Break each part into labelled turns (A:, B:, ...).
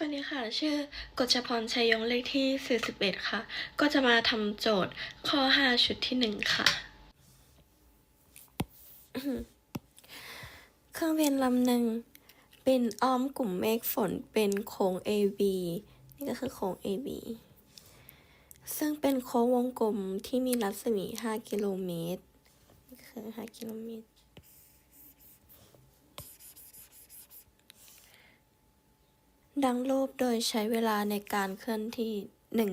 A: สวัสดีค่ะ ชื่อกฎชพรชัยยงเลขที่ 41 ค่ะ ก็จะมาทำโจทย์ข้อ 5 ชุดที่ 1 ค่ะ เครื่องบินลำหนึ่งบินอ้อมกลุ่มเมฆฝนเป็นโค้ง AB นี่ก็คือโค้ง AB ซึ่งเป็นโค้งวงกลมที่มีรัศมี 5 กิโลเมตรนี่คือ 5 กิโลเมตร ดังรูปโดยใช้เวลาในการเคลื่อนที่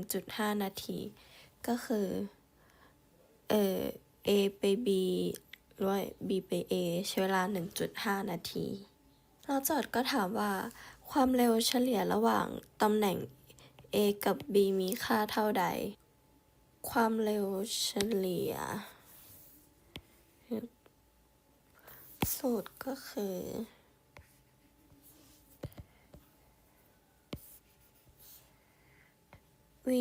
A: 1.5 นาที ก็คือ เอ่อ A ไป B หรือว่า B ไป A ใช้เวลา 1.5 นาทีแล้วโจทย์ก็ถามว่า ความเร็วเฉลี่ยระหว่างตำแหน่ง A กับ B มีค่าเท่าใด ความเร็วเฉลี่ย สูตรก็คือ V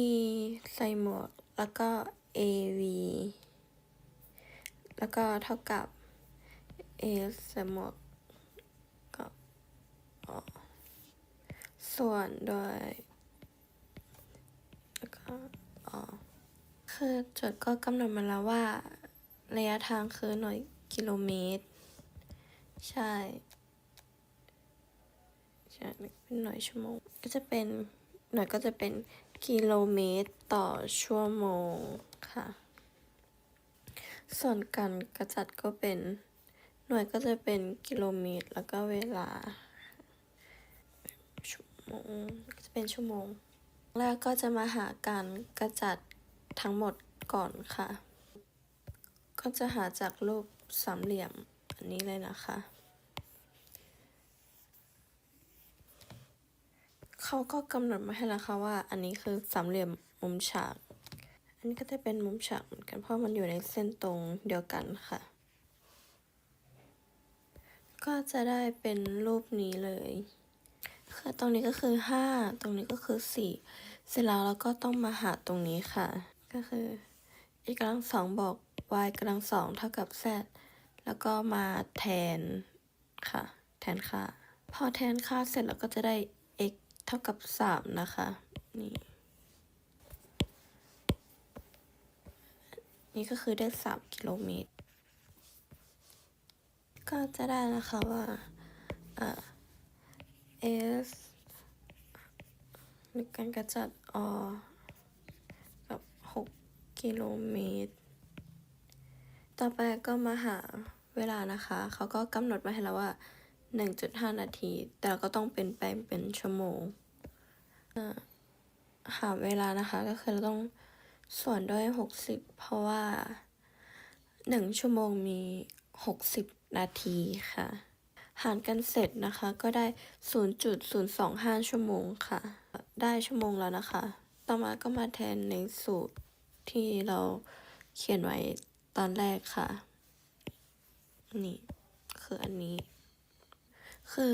A: ใส่หมวกแล้วก็ AV แล้วก็เท่ากับ A ใส่หมวกก็อ๋อส่วนโดยแล้วก็อ๋อคือโจทย์ก็กำหนดมาแล้วว่า ระยะทางคือหน่วยกิโลเมตร ใช่ ใช่เป็นหน่วยชั่วโมง ก็จะเป็น หน่วยก็จะเป็นกิโลเมตรต่อชั่วโมงค่ะ ส่วนการกระจัดก็เป็นหน่วยก็จะเป็นกิโลเมตรแล้วก็เวลาชั่วโมงก็จะเป็นชั่วโมง แรกก็จะมาหาการกระจัดทั้งหมดก่อนค่ะ ก็จะหาจากรูปสามเหลี่ยมอันนี้เลยนะคะ เขาก็กำหนดมาให้แล้วค่ะว่า อันนี้คือสามเหลี่ยมมุมฉาก อันนี้ก็จะเป็นมุมฉากเหมือนกันเพราะมันอยู่ในเส้นตรงเดียวกันค่ะ ก็จะได้เป็นรูปนี้เลยคือตรงนี้ก็คือห้าตรงนี้ก็คือสี่เสร็จแล้วเราก็ต้องมาหาตรงนี้ค่ะ ก็คือ x กำลังสองบอก y กำลังสองเท่ากับ z แล้วก็มาแทนค่ะ แทนค่า พอแทนค่าเสร็จเราก็จะได้ เท่ากับสามนะคะ นี่ นี่ก็คือได้สามกิโลเมตร ก็จะได้นะคะว่าเอ่า s ในการกระจัดอกับหกกิโลเมตร ต่อไปก็มาหาเวลานะคะ เขาก็กำหนดมาให้แล้วว่า 1.5 นาที แต่ก็ต้องเป็นไปเป็นชั่วโมงอ่าหาเวลานะคะก็คือเราต้องส่วนด้วย 60 เพราะว่า 1 ชั่วโมงมี 60 นาทีค่ะ หารกันเสร็จนะคะก็ได้ 0.025 ชั่วโมงค่ะ ได้ชั่วโมงแล้วนะคะ ต่อมาก็มาแทนในสูตรที่เราเขียนไว้ตอนแรกค่ะ นี่ คืออันนี้ คือ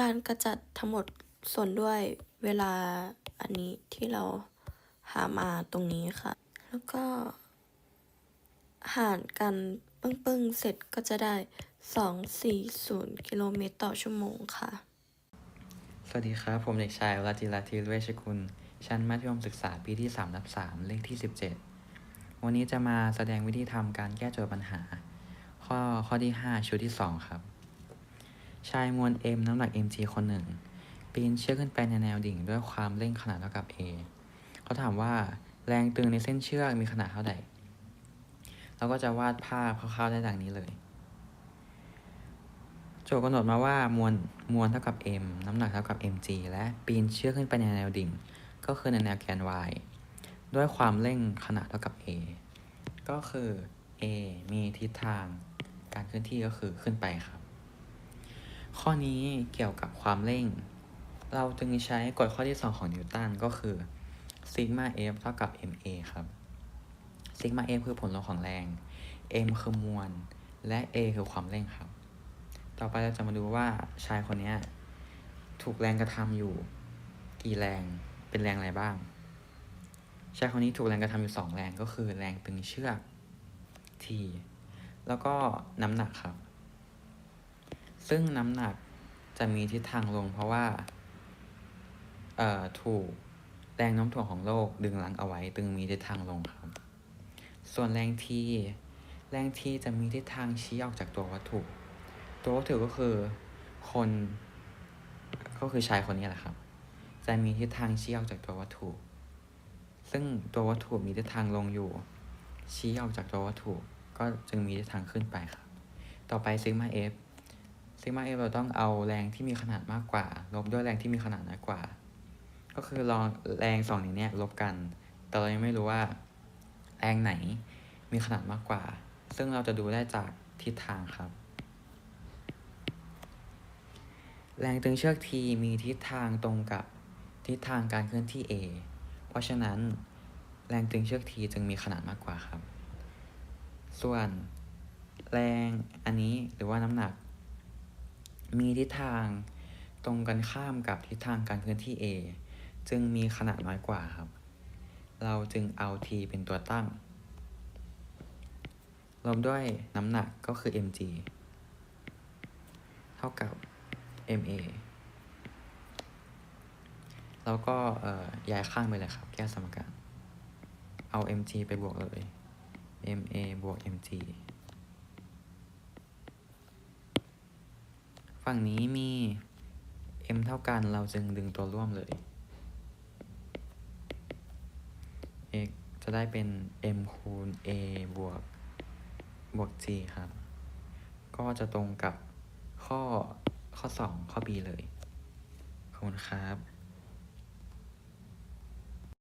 A: การกระจัดทั้งหมดส่วนด้วยเวลาอันนี้ที่เราหามาตรงนี้ค่ะ แล้วก็ หารกันปึ้งๆ เสร็จก็จะได้ 240 กิโลเมตรต่อชั่วโมงค่ะ
B: สวัสดีครับ ผมเด็กชายวราจิราธิเวชกุล ชั้นมัธยมศึกษาปีที่3นับ3เลขที่ 17 วันนี้จะมาแสดงวิธีทำการแก้โจทย์ปัญหา ข้อข้อที่ 5 ชุดที่ 2 ครับ ชายมวล m น้ำหนัก mg คนหนึ่งปีนเชือกขึ้นไปในแนวดิ่งด้วยความเร่งขนาดเท่ากับ a เขาถามว่าแรงตึงในเส้นเชือกมีขนาดเท่าใดเราก็จะวาดภาพคร่าวๆได้ดังนี้เลย โจทย์กำหนดมาว่ามวลมวลเท่ากับ m น้ำหนักเท่ากับ mg และปีนเชือกขึ้นไปในแนวดิ่ง ก็คือในแนวแกน y ด้วยความเร่งขนาดเท่ากับ a ก็คือ a มีทิศทางการเคลื่อนที่ก็คือขึ้นไปครับ ข้อนี้เกี่ยวกับความเร่ง เราจึงใช้กฎข้อที่ 2 ของนิวตันก็คือซิกมา f เท่ากับ ma ครับซิกมา f คือผลลัพธ์ของแรง m คือมวล และ a คือความเร่งครับ ต่อไปเราจะมาดูว่าชายคนนี้ถูกแรงกระทำอยู่กี่แรงเป็นแรงอะไรบ้าง ชายคนนี้ถูกแรงกระทำอยู่สองแรงก็คือแรงตึงเชือก T แล้วก็น้ำหนักครับ ซึ่งน้ำหนักจะมีทิศทางลงเพราะว่าเอ่อถูกแรงโน้มถ่วงของโลกดึงรั้งเอาไว้จึงมีทิศทางลงครับ ส่วนแรงที่แรงที่จะมีทิศทางชี้ออกจากตัววัตถุ ตัววัตถุก็คือคนก็คือชายคนนี้แหละครับ จะมีทิศทางชี้ออกจากตัววัตถุ ซึ่งตัววัตถุมีทิศทางลงอยู่ ชี้ออกจากตัววัตถุ ก็จึงมีทิศทางขึ้นไปครับ ต่อไปซิกมา f ซิกมา f เราต้องเอาแรงที่มีขนาดมากกว่า ลบด้วยแรงที่มีขนาดน้อยกว่า ก็คือลองแรงสองนี้เนี่ยลบกัน แต่เรายังไม่รู้ว่าแรงไหนมีขนาดมากกว่า ซึ่งเราจะดูได้จากทิศทางครับ แรงตึงเชือก T มีทิศทางตรงกับทิศทางการเคลื่อนที่ A เพราะฉะนั้นแรงตึงเชือก T จึงมีขนาดมากกว่าครับ ส่วนแรงอันนี้หรือว่าน้ำหนัก มีทิศทางตรงกันข้ามกับทิศทางการเคลื่อนที่ A จึงมีขนาดน้อยกว่าครับ เราจึงเอา T เป็นตัวตั้ง รวมด้วยน้ำหนักก็คือ mg เท่ากับ ma แล้วก็ย้ายข้างไปเลยครับ แก้สมการ เอา mg ไปบวกเลย ma บวก mg ฝั่งนี้มี m เท่ากันเราจึงดึงตัวร่วมเลย x จะได้เป็น m คูณ a บวกบวก g ครับ ก็จะตรงกับข้อข้อ 2 ข้อ b เลย ขอบคุณครับ